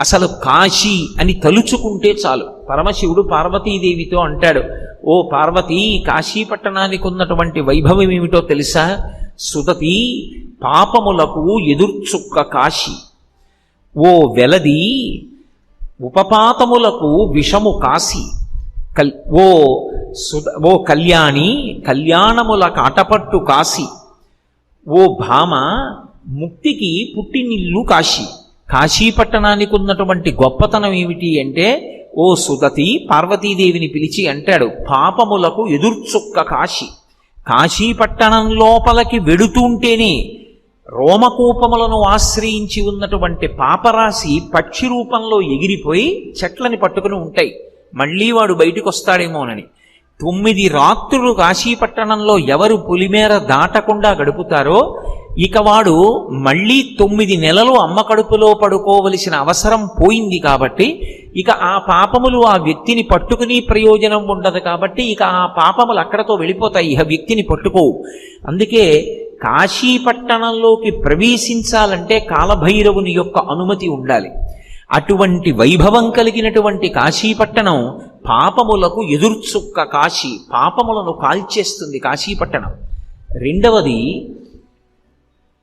అసలు కాశీ అని తలుచుకుంటే చాలు. పరమశివుడు పార్వతీదేవితో అంటాడు ఓ పార్వతి కాశీ పట్టణానికి ఉన్నటువంటి వైభవం ఏమిటో తెలుసా? సుదతి పాపములకు ఎదుర్చుక్క కాశీ. ఓ వెలది ఉపపాతములకు విషము కాశీ. కల్ ఓ సుద ఓ కళ్యాణి కళ్యాణముల కాటపట్టు కాశీ. ఓ భామ ముక్తికి పుట్టినిల్లు కాశీ. కాశీ పట్టణానికి ఉన్నటువంటి గొప్పతనం ఏమిటి అంటే ఓ సుతతి పార్వతీదేవిని పిలిచి అంటాడు పాపములకు ఎదుర్చుక్క కాశీ. కాశీ పట్టణం లోపలికి వెడుతుంటేనే రోమకూపములను ఆశ్రయించి ఉన్నటువంటి పాపరాశి పక్షి రూపంలో ఎగిరిపోయి చెట్లని పట్టుకుని ఉంటాయి. మళ్ళీ వాడు బయటికి వస్తాడేమోనని తొమ్మిది రాత్రులు కాశీపట్టణంలో ఎవరు పులిమేర దాటకుండా గడుపుతారో ఇక వాడు మళ్ళీ తొమ్మిది నెలలు అమ్మ కడుపులో పడుకోవలసిన అవసరం పోయింది కాబట్టి ఇక ఆ పాపములు ఆ వ్యక్తిని పట్టుకుని ప్రయోజనం ఉండదు కాబట్టి ఇక ఆ పాపములు అక్కడతో వెళ్ళిపోతాయి ఇక వ్యక్తిని పట్టుకోవు అందుకే కాశీపట్టణంలోకి ప్రవేశించాలంటే కాలభైరవుని యొక్క అనుమతి ఉండాలి. అటువంటి వైభవం కలిగినటువంటి కాశీపట్టణం పాపములకు ఎదుర్చుక్క కాశీ పాపములను కాల్చేస్తుంది కాశీపట్టణం రెండవది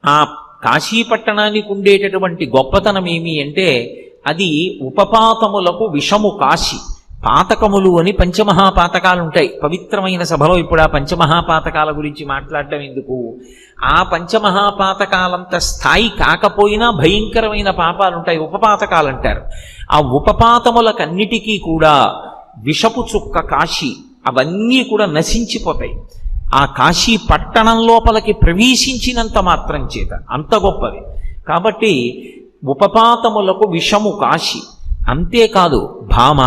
ఆ కాశీపట్టణానికి ఉండేటటువంటి గొప్పతనం ఏమి అంటే అది ఉపపాతములకు విషము కాశీ. పాతకములు అని పంచమహాపాతకాలు ఉంటాయి పవిత్రమైన సభలో ఇప్పుడు ఆ పంచమహాపాతకాల గురించి మాట్లాడడం ఎందుకు? ఆ పంచమహాపాతకాలంత స్థాయి కాకపోయినా భయంకరమైన పాపాలు ఉంటాయి ఉపపాతకాలు అంటారు ఆ ఉపపాతములకన్నిటికీ కూడా విషపు చుక్క కాశీ అవన్నీ కూడా నశించిపోతాయి. ఆ కాశీ పట్టణం లోపలికి ప్రవేశించినంత మాత్రం చేత. అంత గొప్పది. కాబట్టి ఉపపాతములకు విషము కాశీ. అంతేకాదు భామ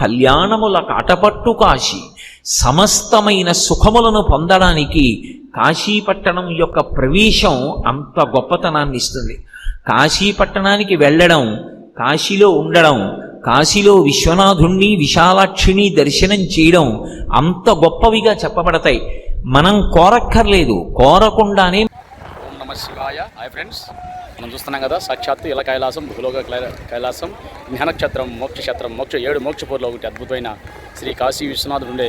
కళ్యాణముల కాటపట్టు కాశీ. సమస్తమైన సుఖములను పొందడానికి కాశీపట్టణం యొక్క ప్రవేశం అంత గొప్పతనాన్ని ఇస్తుంది. కాశీపట్టణానికి వెళ్ళడం కాశీలో ఉండడం కాశీలో విశ్వనాథుణ్ణి విశాలాక్షిని దర్శనం చేయడం అంత గొప్పవిగా చెప్పబడతాయి. మనం కోరక్కర్లేదు కోరకుండానే ఓం నమ శివాయ. Hi friends. మనం చూస్తున్నాం కదా సాక్షాత్తు ఇలా కైలాసం భూలోక కైలాసం జ్ఞానక్షేత్రం మోక్షక్షేత్రం మోక్ష ఏడు మోక్షపూర్లో ఒకటి అద్భుతమైన శ్రీ కాశీ విశ్వనాథుడు ఉండే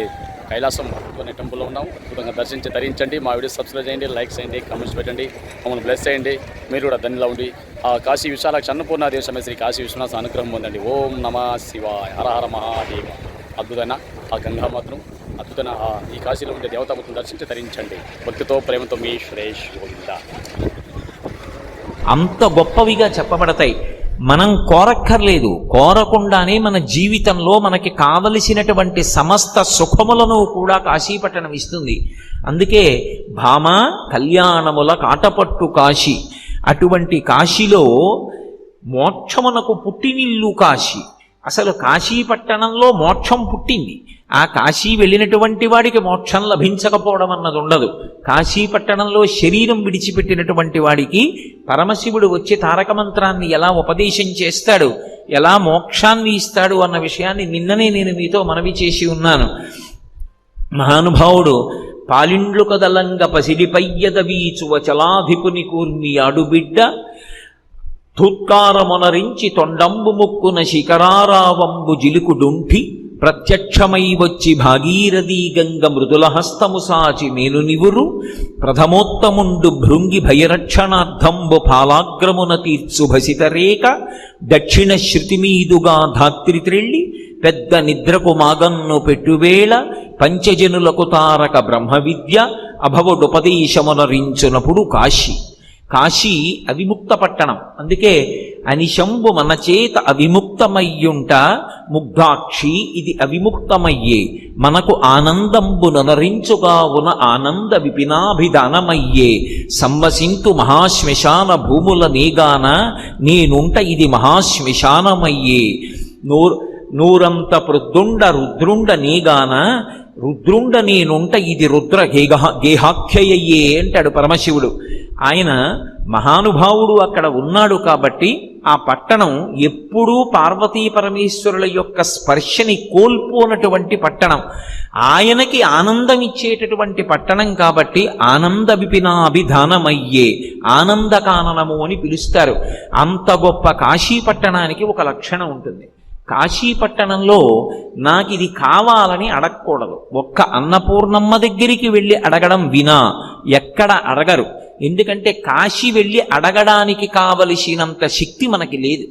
కైలాసం అనే టెంపుల్లో ఉన్నాం. అద్భుతంగా దర్శించి ధరించండి మా వీడియో సబ్స్క్రైబ్ చేయండి లైక్ చేయండి కామెంట్స్ పెట్టండి. మమ్మల్ని బ్లెస్ చేయండి. మీరు కూడా ధన్యులా ఉండి. ఆ కాశీ విశాలాక్ష అన్నపూర్ణ దేశమే శ్రీ కాశీ విశ్వనాథ అనుగ్రహం పొందండి. ఓం నమ శివాయ. హర హర మహాదేవ. అద్భుతమైన ఆ గంగా మాత్రం అద్భుతమైన ఈ కాశీలో ఉండే దేవతామూర్తిని దర్శించి ధరించండి భక్తితో ప్రేమతో మీ శ్రేష్ గోవింద. అంత గొప్పవిగా చెప్పబడతాయి. మనం కోరక్కర్లేదు. కోరకుండానే మన జీవితంలో మనకి కావలసినటువంటి సమస్త సుఖములను కూడా కాశీపట్టణం ఇస్తుంది. అందుకే భామ కళ్యాణముల కాటపట్టు కాశీ. అటువంటి కాశీలో మోక్షమునకు పుట్టినిల్లు కాశీ. అసలు కాశీపట్టణంలో మోక్షం పుట్టింది. ఆ కాశీ వెళ్ళినటువంటి వాడికి మోక్షం లభించకపోవడం అన్నది ఉండదు. కాశీ పట్టణంలో శరీరం విడిచిపెట్టినటువంటి వాడికి పరమశివుడు వచ్చి తారక మంత్రాన్ని ఎలా ఉపదేశం చేస్తాడు ఎలా మోక్షాన్ని ఇస్తాడు అన్న విషయాన్ని నిన్ననే నేను మీతో మనవి చేసి ఉన్నాను. మహానుభావుడు పాలిండ్లు కదలంగ పసిడిపయ్యద వీచువ చలాధిపుని కూర్మి అడుబిడ్డ ధుత్కారమునరించి తొండంబు ముక్కున శిఖరారావంబు జిలుకుడుంఠి ప్రత్యక్షమై వచ్చి భాగీరథీ గంగ మృదుల హస్తము సాచి నేను నివురు ప్రథమోత్తముండు భృంగి భయరక్షణార్థంబు పాలాగ్రమున తీర్చు భసితరేక దక్షిణ శృతిమీదుగా ధాత్రి త్రెళ్ళి. పెద్ద నిద్రకు మాగన్ను పెట్టువేళ. పంచజనులకు తారక బ్రహ్మ విద్య అభవడుపదేశమునరించునప్పుడు కాశీ. కాశీ అవిముక్త పట్టణం. అందుకే అనిశంబు మన చేత అవిముక్తమయ్యుంట ముగ్ధాక్షి ఇది అవిముక్తమయ్యే. మనకు ఆనందంబు ననరించుగా ఉన ఆనంద విపినాభిధానమయ్యే. సంవసింతు మహాశ్మశాన భూముల నీగాన నేనుంట ఇది మహాశ్మశానమయ్యే. నూర్ నూరంత పృద్దుండ రుద్రుండ నీగాన రుద్రుండ నేనుంట ఇది రుద్ర గేహ గేహాఖ్యయ్యే అంటాడు పరమశివుడు. ఆయన మహానుభావుడు అక్కడ ఉన్నాడు కాబట్టి ఆ పట్టణం ఎప్పుడూ పార్వతీ పరమేశ్వరుల యొక్క స్పర్శని కోల్పోనటువంటి పట్టణం. ఆయనకి ఆనందం ఇచ్చేటటువంటి పట్టణం కాబట్టి ఆనంద విపినాభిధానమయ్యే ఆనందకాననము అని పిలుస్తారు. అంత గొప్ప కాశీ పట్టణానికి ఒక లక్షణం ఉంటుంది. కాశీ పట్టణంలో నాకు ఇది కావాలని అడగకూడదు. ఒక్క అన్నపూర్ణమ్మ దగ్గరికి వెళ్ళి అడగడం వినా ఎక్కడ అడగరు. ఎందుకంటే కాశీ వెళ్ళి అడగడానికి కావలసినంత శక్తి మనకి లేదు.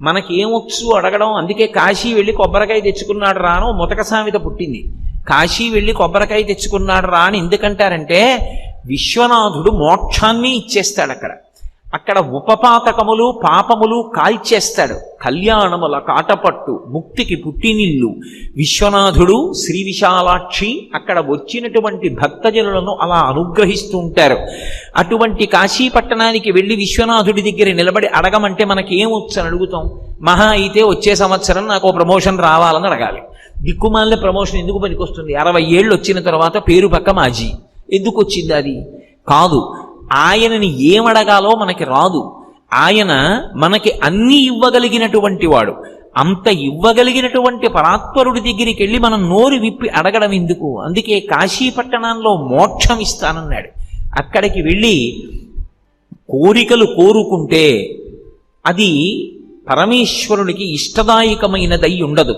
మనకేమొచ్చు అడగడం అందుకే కాశీ వెళ్ళి కొబ్బరికాయ తెచ్చుకున్నాడు రాను ముతక సామెత పుట్టింది. కాశీ వెళ్ళి కొబ్బరికాయ తెచ్చుకున్నాడు రా అని ఎందుకంటారంటే విశ్వనాథుడు మోక్షాన్ని ఇచ్చేస్తాడు అక్కడ అక్కడ ఉపపాతకములు పాపములు కాల్చేస్తాడు. కళ్యాణముల కాటపట్టు ముక్తికి పుట్టినిల్లు. విశ్వనాథుడు శ్రీ విశాలాక్షి అక్కడ వచ్చినటువంటి భక్తజనులను అలా అనుగ్రహిస్తూ ఉంటారు. అటువంటి కాశీపట్టణానికి వెళ్ళి విశ్వనాథుడి దగ్గర నిలబడి అడగమంటే మనకేమొచ్చని అడుగుతాం? మహా అయితే వచ్చే సంవత్సరం నాకు ప్రమోషన్ రావాలని అడగాలి. దిక్కుమాలిన ప్రమోషన్ ఎందుకు పనికొస్తుంది? అరవై ఏళ్ళు వచ్చిన తర్వాత పేరు పక్క మాజీ. ఎందుకు వచ్చింది అది? కాదు ఆయనని ఏమడగాలో మనకి రాదు. ఆయన మనకి అన్ని ఇవ్వగలిగినటువంటి వాడు. అంత ఇవ్వగలిగినటువంటి పరాత్పరుడి దగ్గరికి వెళ్ళి మనం నోరు విప్పి అడగడం ఎందుకు? అందుకే కాశీ పట్టణంలో మోక్షం ఇస్తానన్నాడు. అక్కడికి వెళ్ళి కోరికలు కోరుకుంటే అది పరమేశ్వరునికి ఇష్టదాయకమైనదై ఉండదు.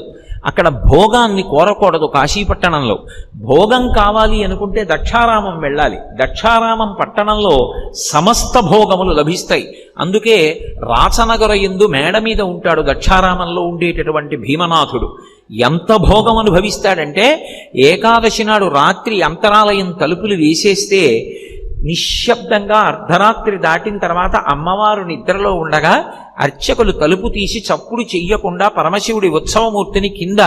అక్కడ భోగాన్ని కోరకూడదు కాశీపట్టణంలో. భోగం కావాలి అనుకుంటే దక్షారామం వెళ్ళాలి. దక్షారామం పట్టణంలో సమస్త భోగములు లభిస్తాయి. అందుకే రాచనగర ఎందు మేడ మీద ఉంటాడు దక్షారామంలో ఉండేటటువంటి భీమనాథుడు. ఎంత భోగం అనుభవిస్తాడంటే ఏకాదశి నాడు రాత్రి అంతరాలయం తలుపులు వేసేస్తే నిశ్శబ్దంగా అర్ధరాత్రి దాటిన తర్వాత అమ్మవారు నిద్రలో ఉండగా అర్చకులు తలుపు తీసి చప్పుడు చెయ్యకుండా పరమశివుడి ఉత్సవమూర్తిని కింద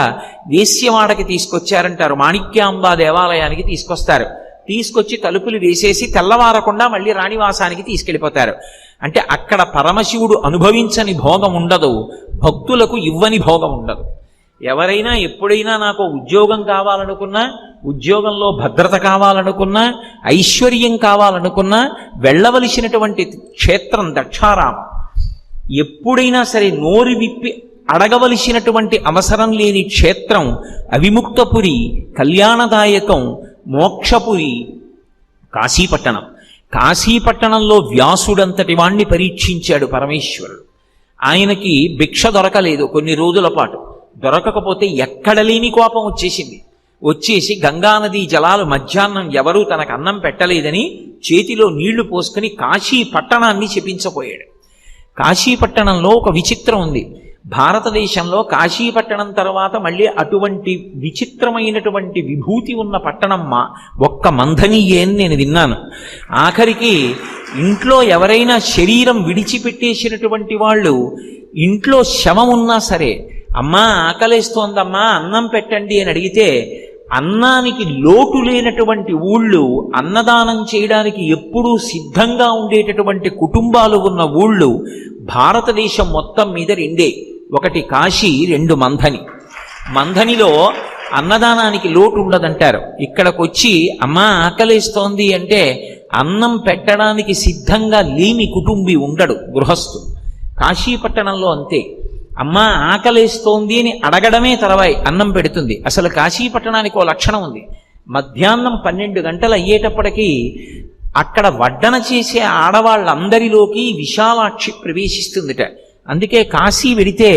వేశ్యవాడకి తీసుకొచ్చారంటారు. మాణిక్యాంబా దేవాలయానికి తీసుకొస్తారు. తీసుకొచ్చి తలుపులు వేసేసి తెల్లవారకుండా మళ్ళీ రాణివాసానికి తీసుకెళ్ళిపోతారు. అంటే అక్కడ పరమశివుడు అనుభవించని భోగం ఉండదు. భక్తులకు ఇవ్వని భోగం ఉండదు. ఎవరైనా ఎప్పుడైనా నాకు ఉద్యోగం కావాలనుకున్నా ఉద్యోగంలో భద్రత కావాలనుకున్నా ఐశ్వర్యం కావాలనుకున్నా వెళ్ళవలసినటువంటి క్షేత్రం దక్షారామం. ఎప్పుడైనా సరే నోరు విప్పి అడగవలసినటువంటి అవసరం లేని క్షేత్రం అవిముక్తపురి కళ్యాణదాయకం మోక్షపురి కాశీపట్టణం. కాశీపట్టణంలో వ్యాసుడంతటి వాణ్ణి పరీక్షించాడు పరమేశ్వరుడు. ఆయనకి భిక్ష దొరకలేదు కొన్ని రోజుల పాటు. దొరకకపోతే ఎక్కడ లేని కోపం వచ్చేసింది. వచ్చేసి గంగానదీ జలాలు మధ్యాహ్నం ఎవరూ తనకు అన్నం పెట్టలేదని చేతిలో నీళ్ళు పోసుకుని కాశీ పట్టణాన్ని చెప్పించబోయాడు కాశీపట్టణంలో ఒక విచిత్రం ఉంది. భారతదేశంలో కాశీపట్టణం తర్వాత మళ్ళీ అటువంటి విచిత్రమైనటువంటి విభూతి ఉన్న పట్టణం మా ఒక్క మంధనీయే అని నేను విన్నాను. ఆఖరికి ఇంట్లో ఎవరైనా శరీరం విడిచిపెట్టేసినటువంటి వాళ్ళు ఇంట్లో శవం ఉన్నా సరే అమ్మా ఆకలేస్తోందమ్మా అన్నం పెట్టండి అని అడిగితే అన్నానికి లోటు లేనటువంటి ఊళ్ళు అన్నదానం చేయడానికి ఎప్పుడూ సిద్ధంగా ఉండేటటువంటి కుటుంబాలు ఉన్న ఊళ్ళు భారతదేశం మొత్తం మీద రెండే. ఒకటి కాశీ రెండు మంథని మంథనిలో అన్నదానానికి లోటు ఉండదంటారు. ఇక్కడికి వచ్చి అమ్మా ఆకలిస్తోంది అంటే అన్నం పెట్టడానికి సిద్ధంగా లేని కుటుంబి ఉండడు గృహస్థు. కాశీపట్టణంలో అంతే. అమ్మ ఆకలేస్తోంది అని అడగడమే తర్వాయి అన్నం పెడుతుంది. అసలు కాశీ పట్టణానికి ఓ లక్షణం ఉంది. మధ్యాహ్నం పన్నెండు గంటలు అయ్యేటప్పటికీ అక్కడ వడ్డన చేసే ఆడవాళ్ళందరిలోకి విశాలాక్షి ప్రవేశిస్తుందిట. అందుకే కాశీ వెడితే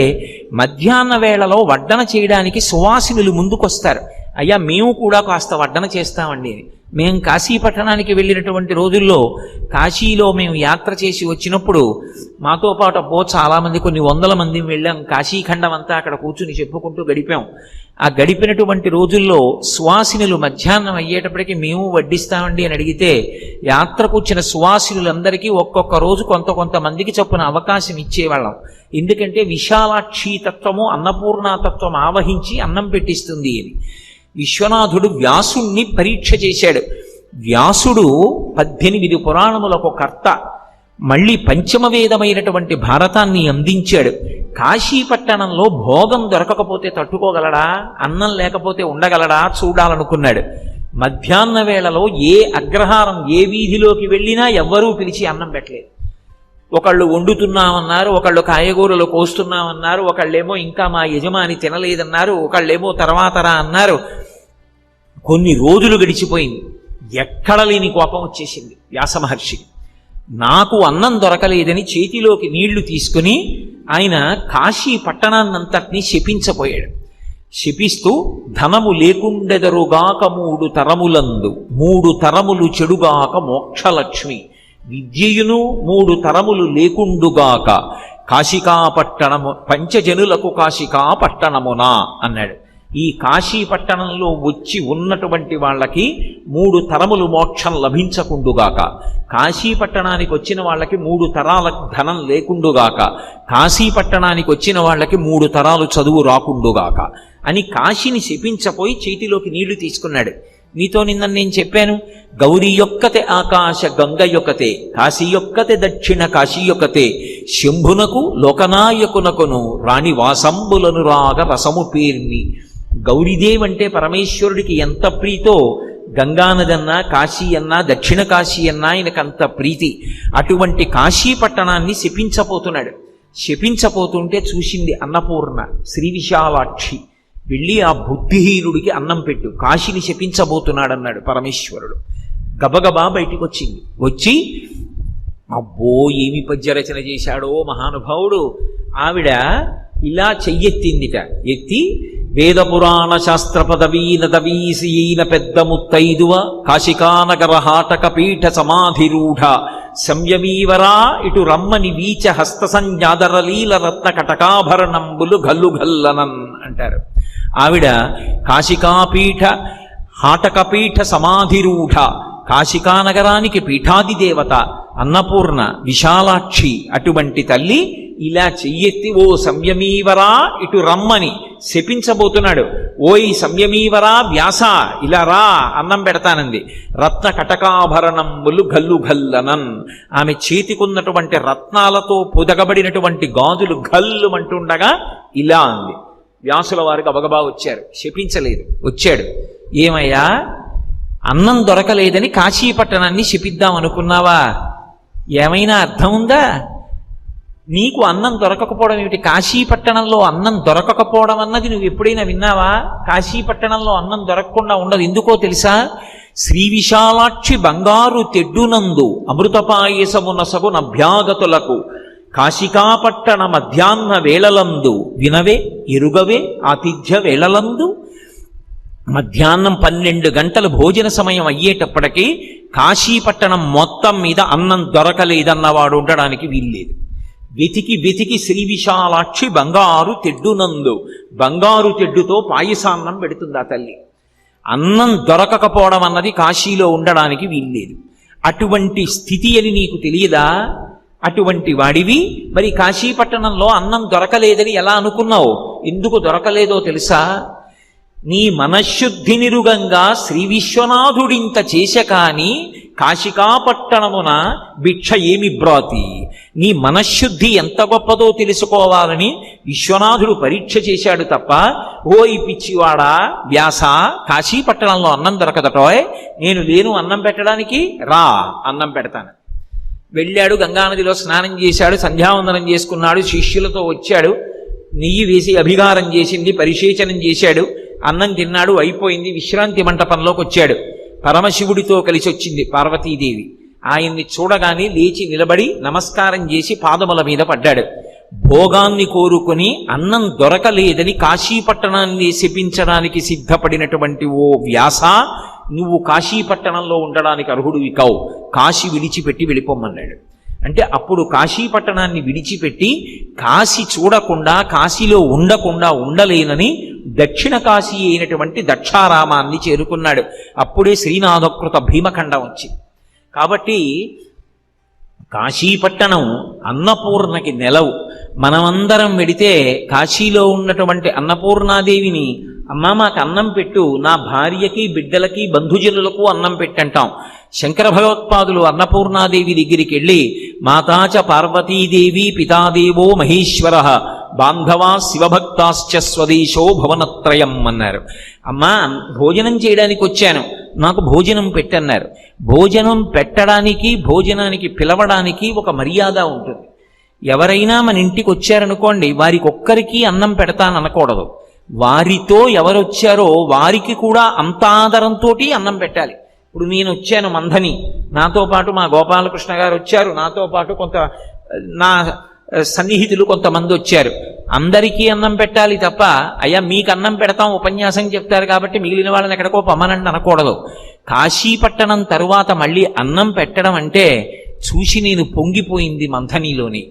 మధ్యాహ్న వేళలో వడ్డన చేయడానికి సువాసినులు ముందుకొస్తారు. అయ్యా మేము కూడా కాస్త వడ్డన చేస్తామండి అని. మేము కాశీ పట్టణానికి వెళ్ళినటువంటి రోజుల్లో కాశీలో మేము యాత్ర చేసి వచ్చినప్పుడు మాతో పాటు అబ్బో చాలామంది కొన్ని వందల మంది వెళ్ళాం. కాశీఖండం అంతా అక్కడ కూర్చుని చెప్పుకుంటూ గడిపాం. ఆ గడిపినటువంటి రోజుల్లో సువాసినులు మధ్యాహ్నం అయ్యేటప్పటికి మేము వడ్డిస్తామండి అని అడిగితే యాత్రకు వచ్చిన సువాసినులందరికీ ఒక్కొక్క రోజు కొంత కొంతమందికి చొప్పున అవకాశం ఇచ్చేవాళ్ళం. ఎందుకంటే విశాలాక్షి తత్వము అన్నపూర్ణాతత్వం ఆవహించి అన్నం పెట్టిస్తుంది అని. విశ్వనాథుడు వ్యాసుణ్ణి పరీక్ష చేశాడు. వ్యాసుడు పద్దెనిమిది పురాణములకు కర్త. మళ్ళీ పంచమవేదమైనటువంటి భారతాన్ని అందించాడు. కాశీపట్టణంలో భోగం దొరకకపోతే తట్టుకోగలడా? అన్నం లేకపోతే ఉండగలడా? చూడాలనుకున్నాడు. మధ్యాహ్న వేళలో ఏ అగ్రహారం ఏ వీధిలోకి వెళ్ళినా ఎవ్వరూ పిలిచి అన్నం పెట్టలేదు. ఒకళ్ళు వండుతున్నామన్నారు ఒకళ్ళు కాయగూరలు కోస్తున్నామన్నారు ఒకళ్ళేమో ఇంకా మా యజమాని తినలేదన్నారు ఒకళ్ళేమో తర్వాతరా అన్నారు. కొన్ని రోజులు గడిచిపోయింది. ఎక్కడ లేని కోపం వచ్చేసింది వ్యాస మహర్షి. నాకు అన్నం దొరకలేదని చేతిలోకి నీళ్ళు తీసుకుని ఆయన కాశీ పట్టణాన్నంతటినీ శపించపోయాడు శపిస్తూ ధనము లేకుండెదరుగాక మూడు తరములందు మూడు తరములు చెడుగాక మోక్షలక్ష్మి. విద్యయును మూడు తరములు లేకుండుగాక. కాశికాపట్టణము పంచజనులకు కాశికాపట్టణమునా అన్నాడు. ఈ కాశీ పట్టణంలో వచ్చి ఉన్నటువంటి వాళ్ళకి మూడు తరములు మోక్షం లభించకుండుగాక. కాశీ పట్టణానికి వచ్చిన వాళ్ళకి మూడు తరాల ధనం లేకుండుగాక. కాశీ పట్టణానికి వచ్చిన వాళ్ళకి మూడు తరాలు చదువు రాకుండుగాక. అని కాశీని శపించపోయి చేతిలోకి నీళ్ళు తీసుకున్నాడు. మీతో నిన్న నేను చెప్పాను. గౌరీ యొక్కతే ఆకాశ గంగ యొక్కతే కాశీ యొక్కతే దక్షిణ కాశీ యొక్కతే శంభునకు లోకనాయకునకును రాణి వాసంబులను రాగ రసము పేర్ని గౌరీదేవి అంటే పరమేశ్వరుడికి ఎంత ప్రీతో గంగానదన్నా కాశీ అన్నా దక్షిణ కాశీ అన్నా ఆయనకు అంత ప్రీతి. అటువంటి కాశీ పట్టణాన్ని శపించపోతున్నాడు శపించపోతుంటే చూసింది అన్నపూర్ణ శ్రీ విశాలాక్షి. వెళ్ళి ఆ బుద్ధిహీనుడికి అన్నం పెట్టు కాశీని శపించబోతున్నాడన్నాడు పరమేశ్వరుడు. గబగబా బయటికి వచ్చింది వచ్చి అబ్బో ఏమి పద్యరచన చేశాడో మహానుభావుడు. ఆవిడ ఇలా చెయ్యెత్తిందిట. ఎత్తి వేద పురాణ శాస్త్ర పదవీన దవీసీన పెద్ద ముత్తైదువ కాశికానగర హాటక పీఠ సమాధిరూఢ సంయమీవరా ఇటు రమ్మని వీచ హస్త సంజాదరలీల రత్న కటకాభరణంబులు గల్లు గల్లనన్ అంటారు. ఆవిడ కాశికాపీఠ హాటకపీఠ సమాధిరూఢ కాశికానగరానికి పీఠాది దేవత అన్నపూర్ణ విశాలాక్షి అటువంటి తల్లి ఇలా చెయ్యెత్తి ఓ సంయమీవరా ఇటు రమ్మని శపించబోతున్నాడు. ఓయ్ సంయమీవరా వ్యాస ఇలా రా అన్నం పెడతానంది. రత్న కటకాభరణంబులు గల్లు గల్లనన్ ఆమె చేతికున్నటువంటి రత్నాలతో పొదగబడినటువంటి గాజులు గల్లు అంటుండగా ఇలా అంది. వ్యాసుల వారికి అబగబా వచ్చారు. శపించలేదు. వచ్చాడు. ఏమయ్యా? అన్నం దొరకలేదని కాశీ పట్టణాన్ని శపిద్దాం అనుకున్నావా? ఏమైనా అర్థం ఉందా? నీకు అన్నం దొరకకపోవడం ఏమిటి? కాశీ పట్టణంలో అన్నం దొరకకపోవడం అన్నది నువ్వు ఎప్పుడైనా విన్నావా? కాశీ పట్టణంలో అన్నం దొరకకుండా ఉండదు. ఎందుకో తెలుసా? శ్రీ విశాలాక్షి బంగారు తెడ్డునందు అమృతపాయసమున సగున అభ్యాగతులకు కాశికాపట్టణ మధ్యాహ్న వేళలందు వినవే ఇరుగవే ఆతిథ్య వేళలందు మధ్యాహ్నం పన్నెండు గంటలు భోజన సమయం అయ్యేటప్పటికీ కాశీపట్టణం మొత్తం మీద అన్నం దొరకలేదన్నవాడు ఉండడానికి వీల్లేదు వెతికి వెతికి శ్రీ విశాలాక్షి బంగారు తెడ్డునందు బంగారు తెడ్డుతో పాయసాన్నం పెడుతుంది ఆ తల్లి అన్నం దొరకకపోవడం అన్నది కాశీలో ఉండడానికి వీల్లేదు అటువంటి స్థితి అని నీకు తెలియదా అటువంటి వాడివి. మరి కాశీపట్టణంలో అన్నం దొరకలేదని ఎలా అనుకున్నావు? ఎందుకు దొరకలేదో తెలుసా? నీ మనశ్శుద్ధి నిరుగంగా శ్రీ విశ్వనాథుడింత చేశ కాని కాశికాపట్టణమున భిక్ష ఏమి బ్రాతి? నీ మనశ్శుద్ధి ఎంత గొప్పదో తెలుసుకోవాలని విశ్వనాథుడు పరీక్ష చేశాడు తప్ప ఓ ఈ పిచ్చివాడా వ్యాస కాశీపట్టణంలో అన్నం దొరకదటోయ్. నేను లేను అన్నం పెట్టడానికి రా అన్నం పెడతాను. వెళ్ళాడు గంగానదిలో స్నానం చేశాడు సంధ్యావందనం చేసుకున్నాడు శిష్యులతో వచ్చాడు నెయ్యి వేసి అభిగారం చేసింది పరిశేచనం చేశాడు అన్నం తిన్నాడు అయిపోయింది విశ్రాంతి మంటపంలోకి వచ్చాడు. పరమశివుడితో కలిసి వచ్చింది పార్వతీదేవి. ఆయన్ని చూడగానే లేచి నిలబడి నమస్కారం చేసి పాదముల మీద పడ్డాడు. భోగాన్ని కోరుకొని అన్నం దొరకలేదని కాశీపట్టణాన్ని శపించడానికి సిద్ధపడినటువంటి ఓ వ్యాస నువ్వు కాశీపట్టణంలో ఉండడానికి అర్హుడు కావు. కాశీ విడిచిపెట్టి వెళ్ళిపోమన్నాడు అంటే అప్పుడు కాశీపట్టణాన్ని విడిచిపెట్టి కాశీ చూడకుండా కాశీలో ఉండకుండా ఉండలేనని దక్షిణ కాశీ అయినటువంటి దక్షారామాన్ని చేరుకున్నాడు. అప్పుడే శ్రీనాథకృత భీమఖండం వచ్చింది. కాబట్టి కాశీపట్టణం అన్నపూర్ణకి నెలవు. మనమందరం వెడితే కాశీలో ఉన్నటువంటి అన్నపూర్ణాదేవిని అమ్మా మాకు అన్నం పెట్టు నా భార్యకి బిడ్డలకి బంధుజనులకు అన్నం పెట్టంటాం. శంకర భగవత్పాదులు అన్నపూర్ణాదేవి దగ్గరికి వెళ్ళి మాతాచ పార్వతీదేవి పితాదేవో మహేశ్వర బాంధవా శివభక్తాశ్చ స్వదేశో భవనత్రయం అన్నారు. అమ్మా భోజనం చేయడానికి వచ్చాను. నాకు భోజనం పెట్టన్నారు. భోజనం పెట్టడానికి భోజనానికి పిలవడానికి ఒక మర్యాద ఉంటుంది. ఎవరైనా మన ఇంటికి వచ్చారనుకోండి వారికి ఒక్కరికి అన్నం పెడతాననకూడదు. వారితో ఎవరొచ్చారో వారికి కూడా అంత ఆదరంతో అన్నం పెట్టాలి. ఇప్పుడు నేను వచ్చాను మంధని. నాతో పాటు మా గోపాలకృష్ణ గారు వచ్చారు నాతో పాటు కొంత నా సన్నిహితులు కొంతమంది వచ్చారు. అందరికీ అన్నం పెట్టాలి తప్ప అయ్యా మీకు అన్నం పెడతాం ఉపన్యాసం చెప్తారు కాబట్టి మిగిలిన వాళ్ళని ఎక్కడికో పమ్మనండి అనకూడదు. కాశీపట్టణం తరువాత మళ్ళీ అన్నం పెట్టడం అంటే చూసి నేను పొంగిపోయింది మంథనిలోని.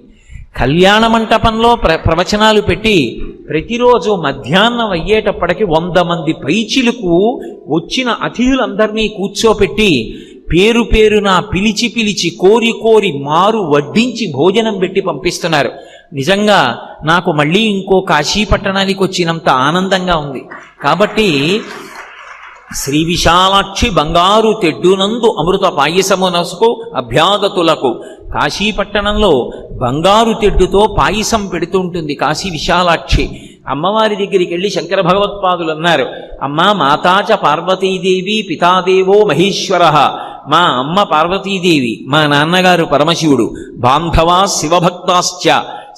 కళ్యాణ మంటపంలో ప్ర ప్రవచనాలు పెట్టి ప్రతిరోజు మధ్యాహ్నం అయ్యేటప్పటికి వంద మంది పైచిలకు వచ్చిన అతిథులందరినీ కూర్చోపెట్టి పేరు పేరున పిలిచి పిలిచి కోరి కోరి మారు వడ్డించి భోజనం పెట్టి పంపిస్తున్నారు. నిజంగా నాకు మళ్ళీ ఇంకో కాశీ పట్టణానికి వచ్చినంత ఆనందంగా ఉంది. కాబట్టి శ్రీ విశాలాక్షి బంగారు తెడ్డునందు అమృత పాయసమునసుకు అభ్యాగతులకు కాశీపట్టణంలో బంగారు తెడ్డుతో పాయసం పెడుతుంటుంది కాశీ విశాలాక్షి. అమ్మవారి దగ్గరికి వెళ్ళి శంకర భగవత్పాదులు అన్నారు అమ్మా మాతాచ పార్వతీదేవి పితాదేవో మహేశ్వర మా అమ్మ పార్వతీదేవి మా నాన్నగారు పరమశివుడు బాంధవా శివభక్తాశ్చ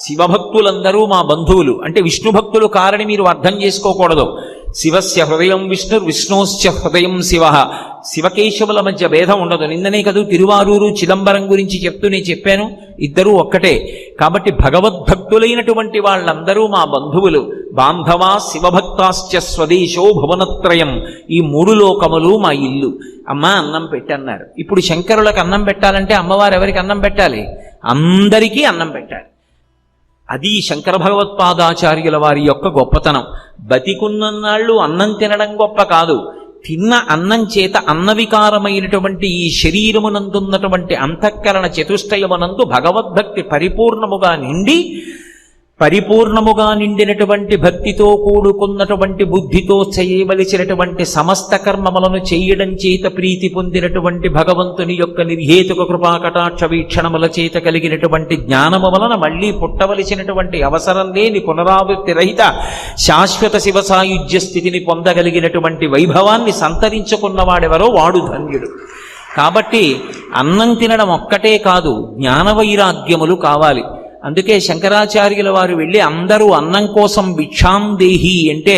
శివభక్తులందరూ మా బంధువులు. అంటే విష్ణు భక్తులు కారని మీరు అర్థం చేసుకోకూడదు. శివస్య హృదయం విష్ణు విష్ణోశ్చ హృదయం శివ. శివకేశవుల మధ్య భేదం ఉండదు. నిన్ననే కదూ తిరువారూరు చిదంబరం గురించి చెప్తూ నేను చెప్పాను. ఇద్దరూ ఒక్కటే. కాబట్టి భగవద్భక్తులైనటువంటి వాళ్ళందరూ మా బంధువులు. బాంధవా శివభక్తాశ్చ స్వదేశో భువనత్రయం. ఈ మూడు లోకములు మా ఇల్లు. అమ్మ అన్నం పెట్టన్నారు. ఇప్పుడు శంకరులకు అన్నం పెట్టాలంటే అమ్మవారు ఎవరికి అన్నం పెట్టాలి? అందరికీ అన్నం పెట్టాలి. అది శంకర భగవత్పాదాచార్యుల వారి యొక్క గొప్పతనం. బతికున్నన్నాళ్ళు అన్నం తినడం గొప్ప కాదు. తిన్న అన్నం చేత అన్నవికారమైనటువంటి ఈ శరీరమునందున్నటువంటి అంతఃకరణ చతుష్టయమునందు భగవద్భక్తి పరిపూర్ణముగా నిండి పరిపూర్ణముగా నిండినటువంటి భక్తితో కూడుకున్నటువంటి బుద్ధితో చేయవలసినటువంటి సమస్త కర్మములను చేయడం చేత ప్రీతి పొందినటువంటి భగవంతుని యొక్క నిర్హేతుక కృపాకటాక్ష వీక్షణముల చేత కలిగినటువంటి జ్ఞానము వలన మళ్ళీ పుట్టవలసినటువంటి అవసరం లేని పునరావృత్తి రహిత శాశ్వత శివ సాయుధ్య స్థితిని పొందగలిగినటువంటి వైభవాన్ని సంతరించుకున్నవాడెవరో వాడు ధన్యుడు. కాబట్టి అన్నం తినడం ఒక్కటే కాదు జ్ఞాన వైరాగ్యములు కావాలి. అందుకే శంకరాచార్యుల వారు వెళ్ళి అందరూ అన్నం కోసం భిక్షాం దేహి అంటే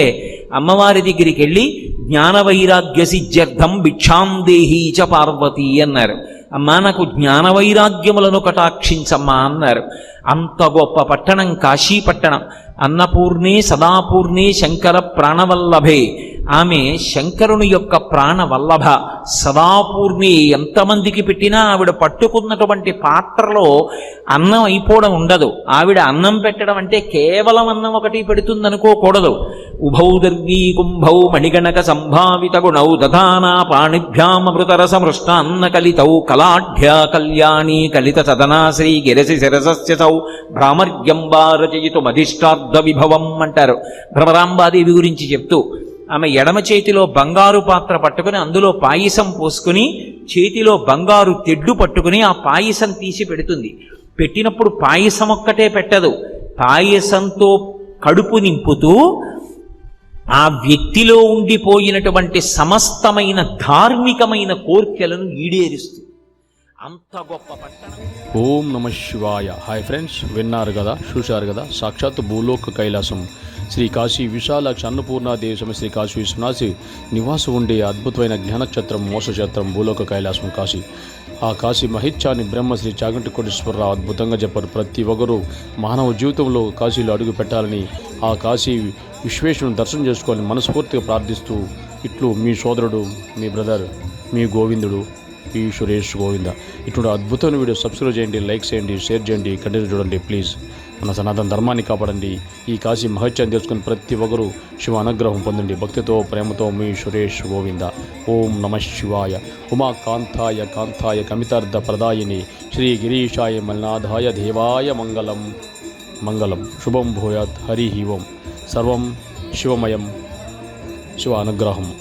అమ్మవారి దగ్గరికి వెళ్ళి జ్ఞాన వైరాగ్య సిద్ధ్యర్థం భిక్షాం దేహి చ పార్వతి అన్నారు. అమ్మా నాకు జ్ఞాన వైరాగ్యములను కటాక్షించమ్మా అన్నారు. అంత గొప్ప పట్టణం కాశీ పట్టణం అన్నపూర్ణే సదాపూర్ణే శంకర ప్రాణవల్లభే. ఆమె శంకరుని యొక్క ప్రాణవల్లభ సదాపూర్ణి ఎంతమందికి పెట్టినా ఆవిడ పట్టుకున్నటువంటి పాత్రలో అన్నం అయిపోవడం ఉండదు. ఆవిడ అన్నం పెట్టడం అంటే కేవలం అన్నం ఒకటి పెడుతుంది అనుకోకూడదు ఉభౌ దర్గీ కుంభౌ మణిగణక సంభావిత గుణౌ దధానా పాణిభ్యామృతరస మృష్టాన్న కలితౌ కలాఢ్య కళ్యాణి కలిత సదనా శ్రీ గిరసి శిరసస్య సౌ భ్రామర్యంబా మధిష్టార్థ విభవం అంటారు. భ్రమరాంబాదేవి గురించి చెప్తూ ఆమె ఎడమ చేతిలో బంగారు పాత్ర పట్టుకుని అందులో పాయసం పోసుకుని చేతిలో బంగారు తెడ్డు పట్టుకుని ఆ పాయసం తీసి పెడుతుంది. పెట్టినప్పుడు పాయసం ఒక్కటే పెట్టదు. పాయసంతో కడుపు నింపుతూ ఆ వ్యక్తిలో ఉండిపోయినటువంటి సమస్తమైన ధార్మికమైన కోర్కెలను ఈడేరుస్తుంది అంత గొప్ప పట్టణం. ఓం నమ శివాయ. హాయ్ ఫ్రెండ్స్ విన్నారు కదా చూశారు కదా సాక్షాత్ భూలోక కైలాసం. శ్రీ కాశీ విశాలాక్ష అన్నపూర్ణాదేవి సమయ శ్రీ కాశీ విశ్వనాథి నివాసం ఉండే అద్భుతమైన జ్ఞానక్షేత్రం మోసక్షేత్రం భూలోక కైలాసం కాశీ. ఆ కాశీ మహిత్యాన్ని బ్రహ్మశ్రీ చాగంటి కోటేశ్వరరావు అద్భుతంగా చెప్పారు. ప్రతి ఒక్కరూ మానవ జీవితంలో కాశీలో అడుగు పెట్టాలని ఆ కాశీ విశ్వేశ్వరుని దర్శనం చేసుకోవాలని మనస్ఫూర్తిగా ప్రార్థిస్తూ ఇట్లు మీ సోదరుడు మీ బ్రదర్ మీ గోవిందుడు ఈ సురేష్ గోవింద. ఇటువంటి అద్భుతమైన వీడియో సబ్స్క్రైబ్ చేయండి లైక్ చేయండి షేర్ చేయండి కంటిన్యూ చూడండి ప్లీజ్. మన సనాతన ధర్మాన్ని కాపాడండి. ఈ కాశీ మహత్యాన్ని తెలుసుకుని ప్రతి ఒక్కరూ శివ అనుగ్రహం పొందండి. భక్తితో ప్రేమతో మీ సురేష్ గోవింద. ఓం నమ శివాయ. ఉమా కాంతాయ కాంతాయ కమితార్థ ప్రదాయిని. శ్రీ గిరీషాయ మల్నాథాయ దేవాయ మంగళం. మంగళం. శుభం భూయాత్. హరి ఓం. సర్వం శివమయం. శివ అనుగ్రహం.